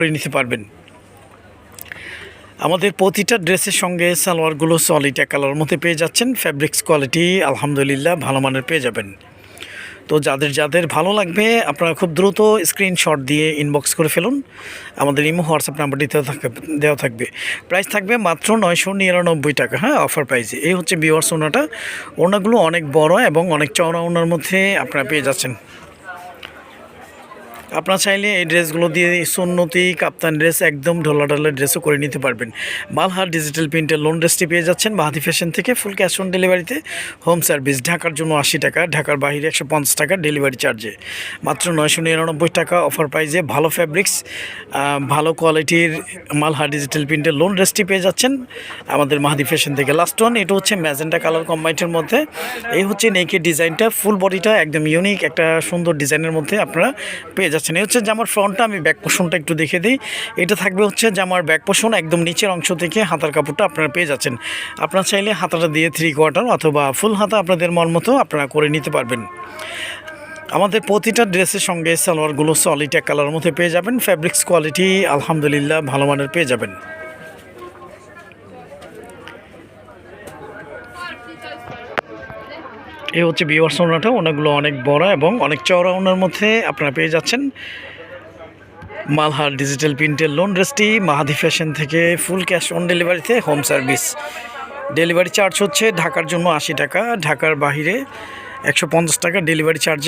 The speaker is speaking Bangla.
করে নিতে পারবেন। আমাদের প্রতিটা ড্রেসের সঙ্গে সালোয়ারগুলো সলিড এক কালার মধ্যে পেয়ে যাচ্ছেন। ফ্যাব্রিক্স কোয়ালিটি আলহামদুলিল্লাহ ভালো মানের পেয়ে যাবেন। তো যাদের যাদের ভালো লাগবে, আপনারা খুব দ্রুত স্ক্রিনশট দিয়ে ইনবক্স করে ফেলুন। আমাদের ইমো হোয়াটসঅ্যাপ নাম্বারটি দেওয়া থাকবে দেওয়া থাকবে। প্রাইস থাকবে মাত্র নয়শো নিরানব্বই টাকা। হ্যাঁ অফার প্রাইসে এই হচ্ছে বিওয়ার্স ওনাটা। ওনাগুলো অনেক বড় এবং অনেক চওড়া ওনার মধ্যে আপনারা পেয়ে যাচ্ছেন। আপনারা চাইলে এই ড্রেসগুলো দিয়ে সুন্নতি কাপ্তান ড্রেস একদম ঢোলা ঢালা ড্রেসও করে নিতে পারবেন। মালহার ডিজিটাল প্রিন্টের লোন ড্রেসটি পেয়ে যাচ্ছেন বাহাদি ফ্যাশন থেকে ফুল ক্যাশ অন ডেলিভারিতে হোম সার্ভিস ঢাকার জন্য আশি টাকা, ঢাকার বাইরে একশো পঞ্চাশ টাকা ডেলিভারি চার্জে মাত্র নয়শো নিরানব্বই টাকা অফার প্রাইজে ভালো ফ্যাব্রিক্স ভালো কোয়ালিটির মালহার ডিজিটাল প্রিন্টের লোন ড্রেসটি পেয়ে যাচ্ছেন আমাদের মাহাদি ফ্যাশন থেকে। লাস্ট ওয়ান এটা হচ্ছে ম্যাজেন্টা কালার কম্বাইনের মধ্যে। এই হচ্ছে নেকের ডিজাইনটা ফুল বডিটা একদম ইউনিক একটা সুন্দর ডিজাইনের মধ্যে আপনারা পেয়ে যাচ্ছেন। এই হচ্ছে জামার ফ্রন্টটা, আমি ব্যাক পোষণটা একটু দেখে দিই। এটা থাকবে হচ্ছে জামার ব্যাক পোষণ একদম নিচের অংশ থেকে হাতার কাপড়টা আপনারা পেয়ে যাচ্ছেন। আপনারা চাইলে হাতাটা দিয়ে থ্রি কোয়ার্টার অথবা ফুল হাতা আপনাদের মন মতো আপনারা করে নিতে পারবেন। আমাদের প্রতিটা ড্রেসের সঙ্গে সালোয়ারগুলো সলিড এক কালার মধ্যে পেয়ে যাবেন। ফ্যাব্রিক্স কোয়ালিটি আলহামদুলিল্লাহ ভালো মানের পেয়ে যাবেন। এ হচ্ছে বিওয়ার্স ওনাটা ওনাগুলো অনেক বড় এবং অনেক চওড়া। ওনার মধ্যে আপনারা পেয়ে যাচ্ছেন মালহার ডিজিটাল প্রিন্টের লোন ড্রেসটি মাহাদি ফ্যাশন থেকে ফুল ক্যাশ অন ডেলিভারিতে হোম সার্ভিস ডেলিভারি চার্জ হচ্ছে ঢাকার জন্য আশি টাকা, ঢাকার বাহিরে একশো পঞ্চাশ টাকা ডেলিভারি চার্জে